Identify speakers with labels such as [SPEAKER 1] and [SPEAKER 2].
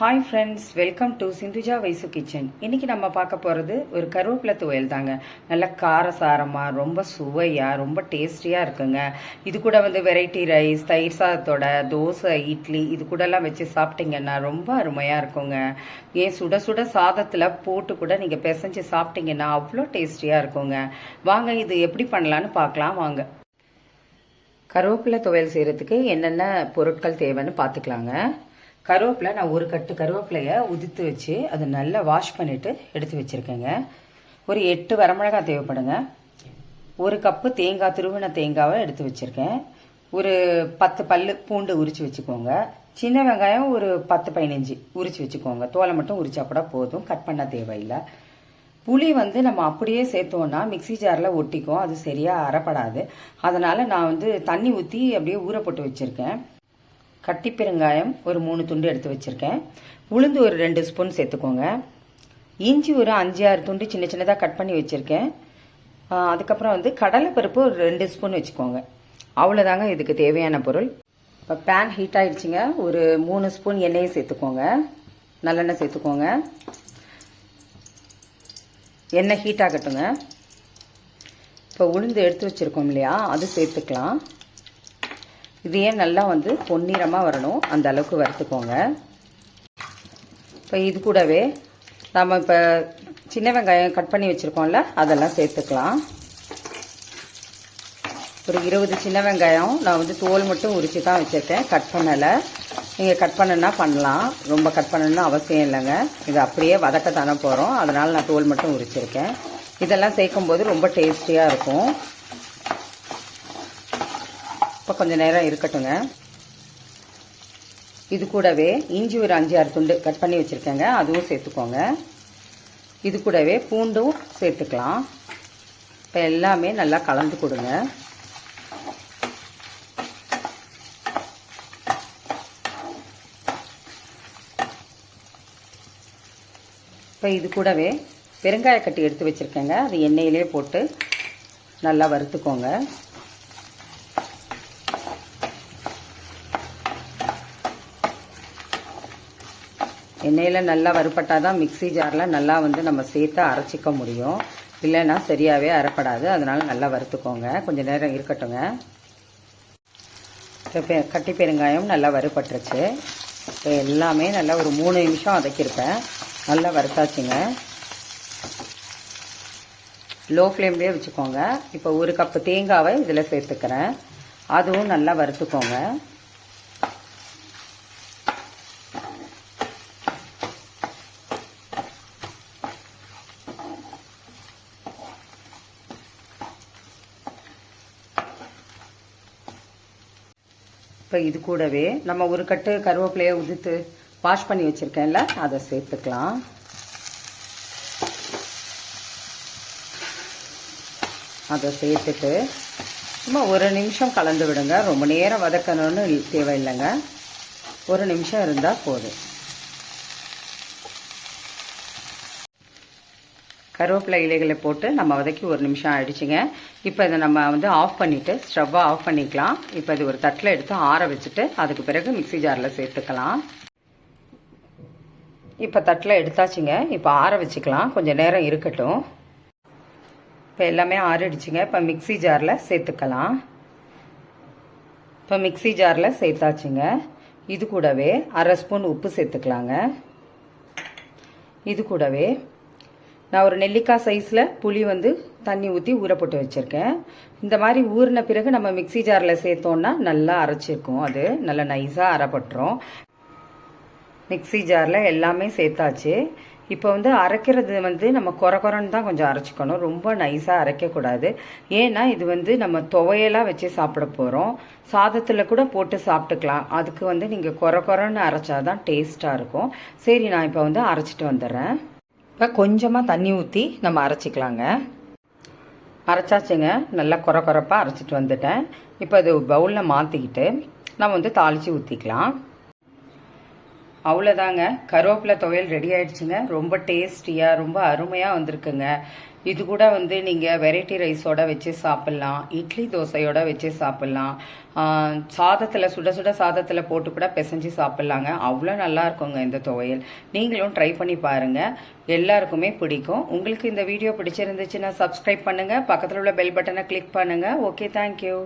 [SPEAKER 1] Hi friends welcome to Sindhuja Vaisu kitchen இன்றைக்கி நம்ம பார்க்க போகிறது ஒரு கருவேப்பிலை துவையல் தாங்க. நல்லா காரசாரமாக ரொம்ப சுவையாக ரொம்ப டேஸ்டியாக இருக்குங்க. இது கூட வந்து வெரைட்டி ரைஸ் தயிர் சாதத்தோட தோசை இட்லி இது கூடலாம் வச்சு சாப்பிட்டீங்கன்னா ரொம்ப அருமையாக இருக்குங்க. ஏன் சுட சுட சாதத்தில் போட்டு கூட நீங்கள் பிசைஞ்சு சாப்பிட்டீங்கன்னா அவ்வளோ டேஸ்டியாக இருக்குங்க. வாங்க இது எப்படி பண்ணலான்னு பார்க்கலாம் வாங்க. கருவேப்பிலை துவையல் செய்கிறதுக்கு என்னென்ன பொருட்கள் தேவைன்னு பார்த்துக்கலாங்க. கருவேப்பிலை நான் ஒரு கட்டு கருவேப்பிலையை உதித்து வச்சு அதை நல்லா வாஷ் பண்ணிவிட்டு எடுத்து வச்சுருக்கேங்க. ஒரு எட்டு வரமிளகாய் தேவைப்படுங்க. ஒரு கப்பு தேங்காய் துருவின தேங்காவை எடுத்து வச்சுருக்கேன். ஒரு பத்து பல்லு பூண்டு உரித்து வச்சுக்கோங்க. சின்ன வெங்காயம் ஒரு பத்து பதினஞ்சு உரித்து வச்சுக்கோங்க. தோலை மட்டும் உரிச்சா கூட போதும். கட் பண்ண தேவையில்லை. புளி வந்து நம்ம அப்படியே சேர்த்தோன்னா மிக்சி ஜாரில் ஒட்டிக்கும். அது சரியாக அறப்படாது அதனால் நான் வந்து தண்ணி ஊற்றி அப்படியே ஊற போட்டு வச்சுருக்கேன். கட்டி பெருங்காயம் ஒரு மூணு துண்டு எடுத்து வச்சுருக்கேன். உளுந்து ஒரு ரெண்டு ஸ்பூன் சேர்த்துக்கோங்க. இஞ்சி ஒரு அஞ்சு ஆறு துண்டு சின்ன சின்னதாக கட் பண்ணி வச்சுருக்கேன். அதுக்கப்புறம் வந்து கடலைப்பருப்பு ஒரு ரெண்டு ஸ்பூன் வச்சுக்கோங்க. அவ்வளோதாங்க இதுக்கு தேவையான பொருள். இப்போ பேன் ஹீட் ஆகிடுச்சிங்க ஒரு மூணு ஸ்பூன் எண்ணெயை சேர்த்துக்கோங்க. நல்லெண்ணெய் சேர்த்துக்கோங்க. எண்ணெய் ஹீட் ஆகட்டுங்க. இப்போ உளுந்து எடுத்து வச்சுருக்கோம் இல்லையா? அது சேர்த்துக்கலாம். இதையே நல்லா வந்து பொன்னிறமாக வரணும்? அந்த அளவுக்கு வறுத்துக்கோங்க. இப்போ இது கூடவே நம்ம இப்போ சின்ன வெங்காயம் கட் பண்ணி வச்சுருக்கோம்ல அதெல்லாம் சேர்த்துக்கலாம். ஒரு இருபது சின்ன வெங்காயம் நான் வந்து தோல் மட்டும் உரித்து தான் வச்சுருக்கேன். கட் பண்ணலை. நீங்கள் கட் பண்ணுன்னா பண்ணலாம். ரொம்ப கட் பண்ணணும்னு அவசியம் இல்லைங்க. இது அப்படியே வதக்க தானே போகிறோம் அதனால் நான் தோல் மட்டும் உரிச்சிருக்கேன். இதெல்லாம் சேர்க்கும்போது ரொம்ப டேஸ்டியாக இருக்கும். இப்போ கொஞ்சம் நேரம் இருக்கட்டுங்க இது கூடவே இஞ்சி ஒரு அஞ்சு ஆறு துண்டு கட் பண்ணி வச்சுருக்கேங்க. அதுவும் சேர்த்துக்கோங்க. இது கூடவே பூண்டும் சேர்த்துக்கலாம். இப்போ எல்லாமே நல்லா கலந்து கொடுங்க. இப்போ இது கூடவே பெருங்காயக்கட்டி எடுத்து வச்சுருக்கேங்க. அது எண்ணெயிலே போட்டு நல்லா வறுத்துக்கோங்க. எண்ணெயில் நல்லா வறுப்பட்டால் தான் மிக்சி ஜாரில் நல்லா வந்து நம்ம சேர்த்து அரைச்சிக்க முடியும். இல்லைன்னா சரியாகவே அரைப்படாது. அதனால் நல்லா வறுத்துக்கோங்க. கொஞ்சம் நேரம் இருக்கட்டுங்க. கட்டி பெருங்காயம் நல்லா வறுப்பட்டுருச்சு இப்போ எல்லாமே நல்லா ஒரு மூணு நிமிஷம் வதக்கியிருப்பேன். நல்லா வறுத்தாச்சுங்க. லோ ஃப்ளேம்லேயே வச்சுக்கோங்க. இப்போ ஒரு கப்பு தேங்காவை இதில் சேர்த்துக்கிறேன். அதுவும் நல்லா வறுத்துக்கோங்க. இப்போ இது கூடவே நம்ம ஒரு கட்டு கருவேப்பிலையை உதித்து வாஷ் பண்ணி வச்சுருக்கேன்ல அதை சேர்த்துக்கலாம். அதை சேர்த்துட்டு சும்மா ஒரு நிமிஷம் கலந்து விடுங்க. ரொம்ப நேரம் வதக்கணும்னு தேவையில்லைங்க. ஒரு நிமிஷம் இருந்தால் போதும். கருவேப்பிலை இலைகளை போட்டு நம்ம வதக்கி ஒரு நிமிஷம் ஆயிடுச்சுங்க இப்போ இதை நம்ம வந்து ஆஃப் பண்ணிவிட்டு ஸ்டவ்வை ஆஃப் பண்ணிக்கலாம். இப்போ இது ஒரு தட்டில் எடுத்து ஆற வச்சுட்டு அதுக்கு பிறகு மிக்சி ஜாரில் சேர்த்துக்கலாம். இப்போ தட்டில் எடுத்தாச்சுங்க. இப்போ ஆற வச்சுக்கலாம். கொஞ்சம் நேரம் இருக்கட்டும். இப்போ எல்லாமே ஆறிடுச்சுங்க. இப்போ மிக்சி ஜாரில் சேர்த்துக்கலாம். இப்போ மிக்சி ஜாரில் சேர்த்தாச்சுங்க. இது கூடவே அரை ஸ்பூன் உப்பு சேர்த்துக்கலாங்க. இது கூடவே நான் ஒரு நெல்லிக்காய் சைஸில் புளி வந்து தண்ணி ஊற்றி ஊறப்பட்டு வச்சுருக்கேன். இந்த மாதிரி ஊறின பிறகு நம்ம மிக்சி ஜாரில் சேர்த்தோன்னா நல்லா அரைச்சிருக்கும் அது. நல்லா நைஸாக அரைப்பட்டுரும். மிக்சி ஜாரில் எல்லாமே சேர்த்தாச்சு. இப்போ வந்து அரைக்கிறது வந்து நம்ம குறை குறைன்னு தான் கொஞ்சம் அரைச்சிக்கணும். ரொம்ப நைஸாக அரைக்கக்கூடாது. ஏன்னா இது வந்து நம்ம துவையெல்லாம் வச்சு சாப்பிட போகிறோம் சாதத்தில் கூட போட்டு சாப்பிட்டுக்கலாம். அதுக்கு வந்து நீங்கள் குறை குறைன்னு அரைச்சாதான் டேஸ்ட்டாக இருக்கும். சரி நான் இப்போ வந்து அரைச்சிட்டு வந்துடுறேன். இப்போ கொஞ்சமாக தண்ணி ஊற்றி நம்ம அரைச்சிக்கலாங்க. அரைச்சாச்சுங்க. நல்லா குறை குறைப்பாக அரைச்சிட்டு வந்துட்டேன். இப்போ அது பவுலில் மாற்றிக்கிட்டு நம்ம வந்து தாளித்து ஊற்றிக்கலாம் அவ்வளோதாங்க கருவேப்பிலை துவையல் ரெடி ஆயிடுச்சுங்க. ரொம்ப டேஸ்டியாக ரொம்ப அருமையாக வந்திருக்குங்க. இது கூட வந்து நீங்கள் வெரைட்டி ரைஸோட வச்சு சாப்பிட்லாம் இட்லி தோசையோட வச்சு சாப்பிட்லாம். சாதத்தில் சுட சுட சாதத்தில் போட்டு கூட பிசைஞ்சு சாப்பிட்லாங்க. அவ்வளோ நல்லா இருக்குங்க இந்த துவையல். நீங்களும் ட்ரை பண்ணி பாருங்கள் எல்லாருக்குமே பிடிக்கும். உங்களுக்கு இந்த வீடியோ பிடிச்சிருந்துச்சுன்னா சப்ஸ்கிரைப் பண்ணுங்கள் பக்கத்தில் உள்ள பெல் பட்டனை கிளிக் பண்ணுங்கள் ஓகே தேங்க்யூ